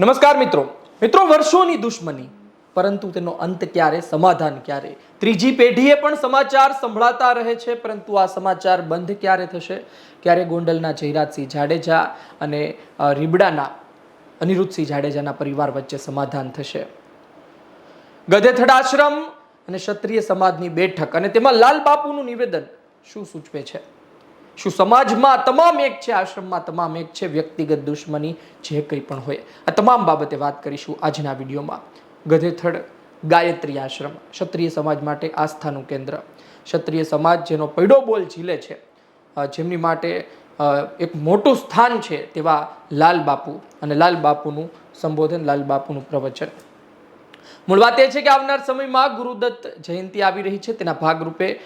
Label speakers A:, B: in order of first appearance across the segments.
A: નમસ્કાર મિત્રો. મિત્રો, વર્ષોની દુશ્મની. પરંતુ તેનો અંત ક્યારે, સમાધાન ક્યારે? ત્રીજી પેઢીએ પણ સમાચાર સંભળાતા રહે છે, પરંતુ આ સમાચાર બંધ ક્યારે થશે? ક્યારે ગોંડલના જયરાજસિંહ જાડેજા અને રીબડાના, અનિરુદ્ધસિંહ જાડેજાના પરિવાર વચ્ચે સમાધાન થશે? ગધેથડ આશ્રમ અને ક્ષત્રિય સમાજની બેઠક અને તેમાં લાલ બાપુનું નિવેદન શું સૂચવે છે? શું સમાજમાં તમામ એક છે, આશ્રમમાં તમામ એક છે, વ્યક્તિગત દુશ્મની જે કંઈ પણ હોય. આ તમામ બાબતે વાત કરીશું આજના વિડીયોમાં. ગધેથડ ગાયત્રી આશ્રમ, ક્ષત્રિય સમાજ માટે આસ્થાનું કેન્દ્ર. ક્ષત્રિય સમાજ જેનો પૈડો બોલ ઝીલે છે જેમની માટે એક મોટું સ્થાન છે તેવા લાલ બાપુ. અને લાલ બાપુનું સંબોધન, લાલ બાપુનું પ્રવચન. મૂળ વાત એ છે કે આવનાર સમયમાં ગુરુદત્ત જયંતિ આવી રહી છે. તેના ભાગરૂપે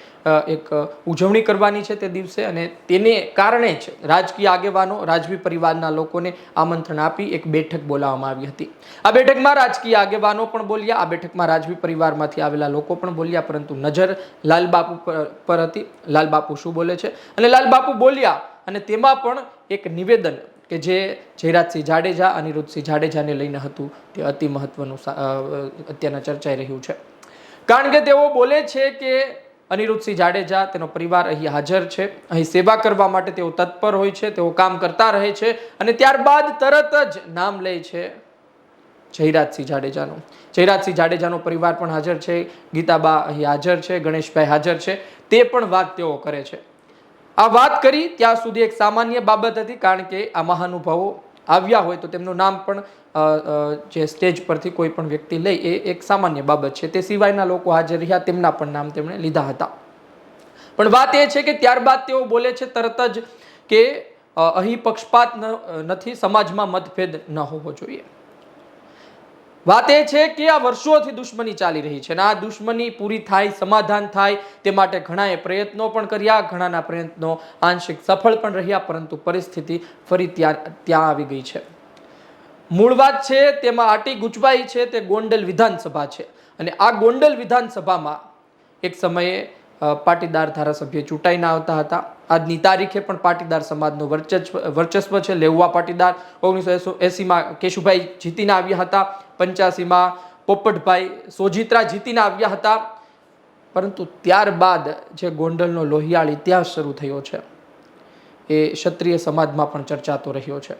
A: એક ઉજવણી કરવાની છે તે દિવસે અને તેને કારણે જ રાજકીય આગેવાનો, રાજવી પરિવારના લોકોને આમંત્રણ આપી એક બેઠક બોલાવવામાં આવી હતી. આ બેઠકમાં રાજકીય આગેવાનો પણ બોલ્યા, આ બેઠકમાં રાજવી પરિવારમાંથી આવેલા લોકો પણ બોલ્યા, પરંતુ નજર લાલબાપુ પર- હતી. લાલબાપુ શું બોલે છે? અને લાલબાપુ બોલ્યા અને તેમાં પણ એક નિવેદન કે જે જયરાજસિંહ જાડેજા, અનિરુદ્ધસિંહ જાડેજાને લઈને હતું, તે અતિ મહત્વનું અત્યારના ચર્ચાઈ રહ્યું છે. કારણ કે તેઓ બોલે છે કે અનિરુદ્ધસિંહ જાડેજા, તેનો પરિવાર અહીં હાજર છે. અહીં સેવા કરવા માટે તેઓ તત્પર હોય છે, તેઓ કામ કરતા રહે છે અને ત્યારબાદ તરત જ નામ લે છે જયરાજસિંહ જાડેજાનું. જયરાજસિંહ જાડેજાનો પરિવાર પણ હાજર છે, ગીતાબા અહીં હાજર છે, ગણેશભાઈ હાજર છે, તે પણ વાત તેઓ કરે છે. આ વાત કરી, ત્યાં સુધી એક સામાન્ય બાબત હતી, કારણ કે આ મહાનુભાવો આવ્યા હોય તો તેમનું નામ પણ જે સ્ટેજ પરથી કોઈ પણ વ્યક્તિ લે, એ એક સામાન્ય બાબત છે. તે સિવાયના લોકો હાજર રહ્યા, તેમના પણ નામ તેમણે લીધા હતા. પણ વાત એ છે કે ત્યારબાદ તેઓ બોલે છે તરત જ કે અહીં પક્ષપાત નથી, સમાજમાં મતભેદ ન હોવો જોઈએ. વાત એ છે કે આ વર્ષોથી દુશ્મની ચાલી રહી છે અને આ દુશ્મની પૂરી થાય, સમાધાન થાય, તે માટે ઘણાએ પ્રયત્નો પણ કર્યા, ઘણાના પ્રયત્નો આંશિક સફળ પણ રહ્યા, પરંતુ પરિસ્થિતિ ફરી ત્યાં ત્યાં આવી ગઈ છે. મૂળ વાત છે, તેમાં આટી ગુચવાઈ છે, તે ગોંડલ વિધાનસભા છે. અને આ ગોંડલ વિધાનસભામાં એક સમયે પાટીદાર ધારાસભ્ય ચૂંટાઈને આવતા હતા. આજની તારીખે પણ પાટીદાર સમાજનું વર્ચસ્વ વર્ચસ્વ છે. લેઉવા પાટીદાર ઓગણીસો એસીમાં કેશુભાઈ જીતીને આવ્યા હતા. પંચ્યાસીમાં પોપટભાઈ સોજિત્રા જીતીને આવ્યા હતા. પરંતુ ત્યારબાદ જે ગોંડલનો લોહિયાળ ઇતિહાસ શરૂ થયો છે, એ ક્ષત્રિય સમાજમાં પણ ચર્ચાતો રહ્યો છે.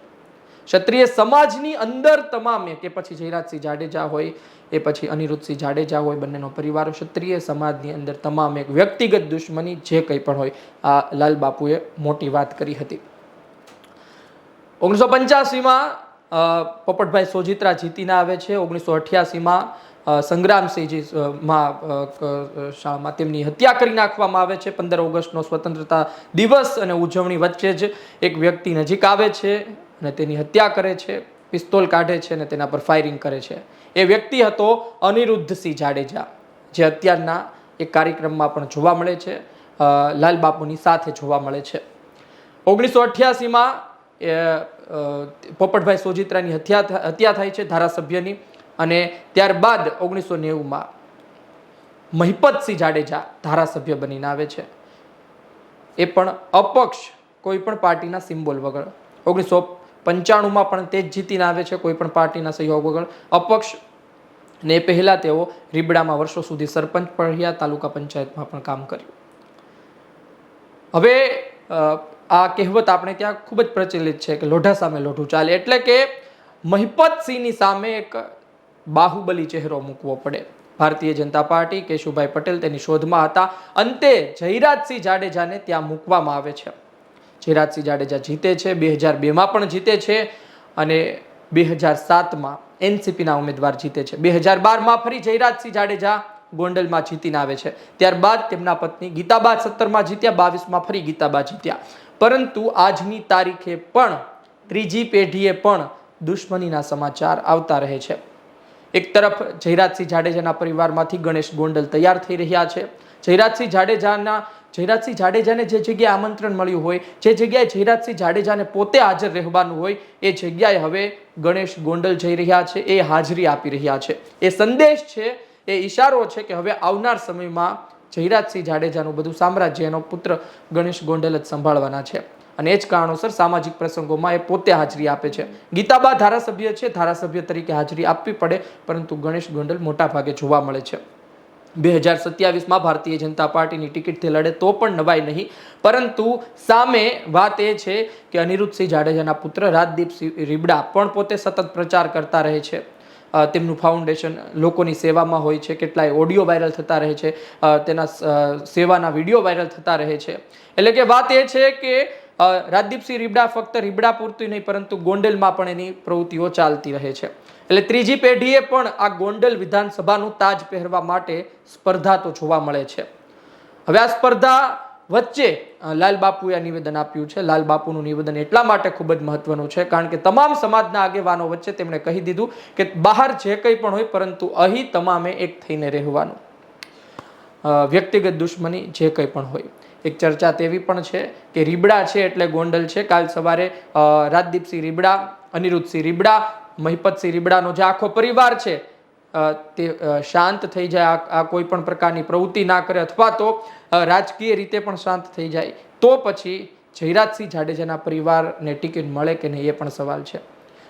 A: ક્ષત્રિય સમાજની અંદર તમામે, કે પછી જયરાજસિંહ જાડેજા હોય, એ પછી અનિરુદ્ધસિંહ જાડેજા હોય, બંનેનો પરિવાર ક્ષત્રિય સમાજની અંદર તમામ એક વ્યક્તિગત દુશ્મની જે કંઈ પણ હોય, આ લાલ બાપુએ મોટી વાત કરી હતી. ઓગણીસો પંચ્યાસીમાં પોપટભાઈ સોજિત્રા જીતીને આવે છે. ઓગણીસો અઠ્યાસીમાં સંગ્રામસિંહજી માં શાળામાં તેમની હત્યા કરી નાખવામાં આવે છે. પંદર ઓગસ્ટનો સ્વતંત્રતા દિવસ અને ઉજવણી વચ્ચે જ એક વ્યક્તિ નજીક આવે છે. અને તેની હત્યા કરે છે, પિસ્તોલ કાઢે છે અને તેના પર ફાયરિંગ કરે છે. એ વ્યક્તિ હતો અનિરુદ્ધસિંહ જાડેજા, જે અત્યારના એક કાર્યક્રમમાં પણ જોવા મળે છે લાલબાપુની લાલ બાપુની સાથે જોવા મળે છે. ઓગણીસો અઠ્યાસીમાં પોપટભાઈ સોજિત્રાની હત્યા હત્યા થાય છે ધારાસભ્યની અને ત્યારબાદ ઓગણીસો નેવુંમાં મહિપતસિંહ જાડેજા ધારાસભ્ય બનીને આવે છે. એ પણ અપક્ષ કોઈ પણ પાર્ટીના સિમ્બોલ વગર. ઓગણીસો પંચાણુંમાં પણ તે જ જીતીને આવે છે કોઈ પણ પાર્ટીના સહયોગ વગર. અપક્ષ ને પહેલાં તેઓ રીબડામાં વર્ષો સુધી સરપંચ પણ રહ્યા તાલુકા પંચાયતમાં પણ કામ કર્યું. હવે આ કહેવત આપણે ત્યાં ખૂબ જ પ્રચલિત છે કે લોઢા સામે લોઢું ચાલે એટલે કે મહિપતસિંહની સામે એક બાહુબલી ચહેરો મૂકવો પડે. ભારતીય જનતા પાર્ટી કેશુભાઈ પટેલ તેની શોધમાં હતા. અંતે જયરાજસિંહ જાડેજાને ત્યાં મૂકવામાં આવે છે. જયરાજસિંહ જાડેજા જીતે છે બે હજાર બેમાં પણ જીતે છે અને બે હજાર સાતમાં એનસીપીના ઉમેદવાર જીતે છે. બે હજાર બારમાં ફરી જયરાજસિંહ જાડેજા ગોંડલમાં જીતીને આવે છે. ત્યારબાદ તેમના પત્ની ગીતાબા સત્તરમાં જીત્યા, બાવીસમાં ફરી ગીતાબા જીત્યા. પરંતુ આજની તારીખે પણ ત્રીજી પેઢીએ પણ દુશ્મનીના સમાચાર આવતા રહે છે. એક તરફ જયરાજસિંહ જાડેજાના પરિવારમાંથી ગણેશ ગોંડલ તૈયાર થઈ રહ્યા છે. જયરાજસિંહ જાડેજાના, જયરાજસિંહ જાડેજાને જે જગ્યાએ આમંત્રણ મળ્યું હોય, જે જગ્યાએ જયરાજસિંહ જાડેજાને પોતે હાજર રહેવાનું હોય, એ જગ્યાએ હવે ગણેશ ગોંડલ જઈ રહ્યા છે, એ હાજરી આપી રહ્યા છે. એ સંદેશ છે, એ ઈશારો છે કે હવે આવનાર સમયમાં જયરાજસિંહ જાડેજાનું બધું સામ્રાજ્ય એનો પુત્ર ગણેશ ગોંડલ જ સંભાળવાના છે. અને એ જ કારણોસર સામાજિક પ્રસંગોમાં એ પોતે હાજરી આપે છે. ગીતાબા ધારાસભ્ય છે, ધારાસભ્ય તરીકે હાજરી આપવી પડે, પરંતુ ગણેશ ગોંડલ મોટા ભાગે જોવા મળે છે. બે હજાર સત્યાવીસમાં ભારતીય જનતા પાર્ટીની ટિકિટથી લડે તો પણ નવાઈ નહીં, પરંતુ સામે વાત એ છે કે અનિરુદ્ધસિંહ જાડેજાના પુત્ર રાજદીપસિંહ રીબડા પણ પોતે સતત પ્રચાર કરતા રહે છે. તેમનું ફાઉન્ડેશન લોકોની સેવામાં હોય છે, કેટલાય ઓડિયો વાયરલ થતા રહે છે તેના સેવાના વીડિયો વાયરલ થતા રહે છે. એટલે કે વાત એ છે કે રાજદીપસિંહ રીબડા ફક્ત રીબડા પૂરતું નહીં, પરંતુ ગોંડલમાં પણ એની પ્રવૃત્તિઓ ચાલતી રહે છે. એટલે ત્રીજી પેઢીએ પણ આ ગોંડલ વિધાનસભાનું તાજ પહેરવા માટે સ્પર્ધા તો જોવા મળે છે. હવે આ સ્પર્ધા વચ્ચે લાલબાપુએ આ નિવેદન આપ્યું છે. લાલ બાપુનું નિવેદન એટલા માટે ખૂબ જ મહત્વનું છે, કારણ કે તમામ સમાજના આગેવાનો વચ્ચે તેમણે કહી દીધું કે બહાર જે કંઈ પણ હોય, પરંતુ અહીં તમામે એક થઈને રહેવાનું. વ્યક્તિગત દુશ્મની જે કંઈ પણ હોય. એક ચર્ચા તેવી પણ છે કે રીબડા છે એટલે ગોંડલ છે. કાલ સવારે રાજદીપસિંહ રીબડા, અનિરુદ્ધસિંહ રીબડા, મહિપતસિંહ રીબડાનો જે આખો પરિવાર છે તે શાંત થઈ જાય, આ- કોઈ પણ પ્રકારની પ્રવૃત્તિ ના કરે અથવા તો રાજકીય રીતે પણ શાંત થઈ જાય. તો પછી જયરાજસિંહ જાડેજાના પરિવારને ટિકિટ મળે કે નહીં એ પણ સવાલ છે.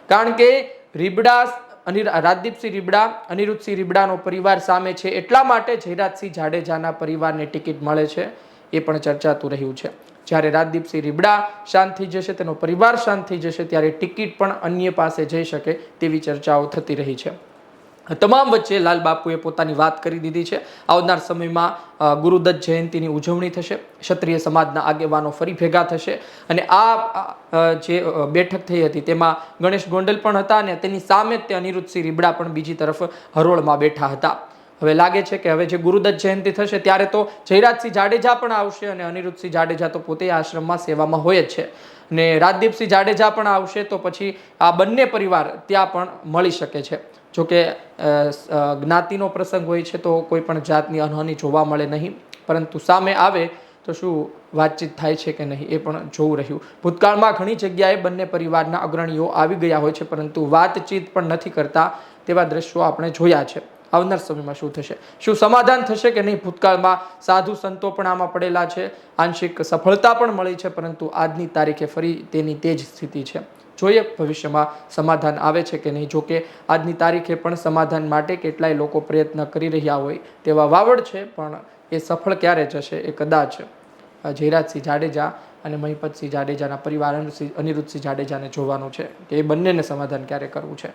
A: કારણ કે રીબડા, અનિ, રાજદીપસિંહ રીબડા, અનિરુદ્ધસિંહ રીબડાનો પરિવાર સામે છે એટલા માટે જયરાજસિંહ જાડેજાના પરિવારને ટિકિટ મળે છે. એ પણ ચર્ચાતું રહ્યું છે. જ્યારે રાજદીપસિંહ રીબડા શાંત થઈ જશે, તેનો પરિવાર શાંત થઈ જશે, ત્યારે ટિકિટ પણ અન્ય પાસે જઈ શકે તેવી ચર્ચાઓ થતી રહી છે. તમામ વચ્ચે લાલ બાપુએ પોતાની વાત કરી દીધી છે. આવનાર સમયમાં ગુરુદત્ત જયંતીની ઉજવણી થશે. ક્ષત્રિય સમાજના આગેવાનો ફરી ભેગા થશે. અને આ જે બેઠક થઈ હતી, તેમાં ગણેશ ગોંડલ પણ હતા અને તેની સામે તે અનિરુદ્ધસિંહ રીબડા પણ બીજી તરફ હરોળમાં બેઠા હતા. હવે લાગે છે કે હવે જે ગુરુદત્ત જયંતિ થશે ત્યારે તો જયરાજસિંહ જાડેજા પણ આવશે અને અનિરુદ્ધસિંહ જાડેજા તો પોતે આશ્રમમાં સેવામાં હોય જ છે. ને રાજદીપસિંહ જાડેજા પણ આવશે તો પછી આ બંને પરિવાર ત્યાં પણ મળી શકે છે. જોકે કે જ્ઞાતિનો પ્રસંગ હોય છે તો કોઈ પણ જાતની અનહાનિ જોવા મળે નહીં. પરંતુ સામે આવે તો શું વાતચીત થાય છે કે નહીં એ પણ જોવું રહ્યું. ભૂતકાળમાં ઘણી જગ્યાએ બંને પરિવારના અગ્રણીઓ આવી ગયા હોય છે પરંતુ વાતચીત પણ નથી કરતા તેવા દ્રશ્યો આપણે જોયા છે. આવનાર સમયમાં શું થશે? શું સમાધાન થશે કે નહીં? ભૂતકાળમાં સાધુ સંતો પણ આમાં પડેલા છે. આંશિક સફળતા પણ મળી છે, પરંતુ આજની તારીખે ફરી તેની તે જ સ્થિતિ છે. જોઈએ ભવિષ્યમાં સમાધાન આવે છે કે નહીં? જોકે આજની તારીખે પણ સમાધાન માટે કેટલાય લોકો પ્રયત્ન કરી રહ્યા હોય તેવા વાવડ છે, પણ એ સફળ ક્યારે જશે એ કદાચ જયરાજસિંહ જાડેજા અને મહિપતસિંહ જાડેજાના પરિવાર અનિરુદ્ધસિંહ જાડેજાને જોવાનું છે કે એ બંનેને સમાધાન ક્યારે કરવું છે?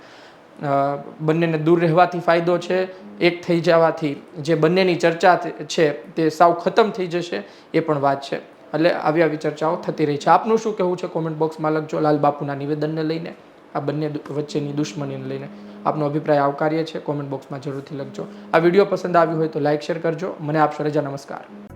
A: બંનેને દૂર રહેવાથી ફાયદો છે, એક થઈ જવાથી જે બંનેની ચર્ચા છે, તે સાવ ખતમ થઈ જશે, એ પણ વાત છે. એટલે આવી આવી ચર્ચાઓ થતી રહી છે. આપનું શું કહેવું છે કોમેન્ટ બોક્સમાં લખજો, લાલ બાપુના નિવેદનને લઈને, આ બંને વચ્ચેની દુશ્મનીને લઈને. આપનો અભિપ્રાય આવકાર્ય છે કોમેન્ટ બોક્સમાં જરૂરથી લખજો. આ વીડિયો પસંદ આવ્યો હોય તો લાઇક શેર કરજો. મને આપશો રજા. નમસ્કાર.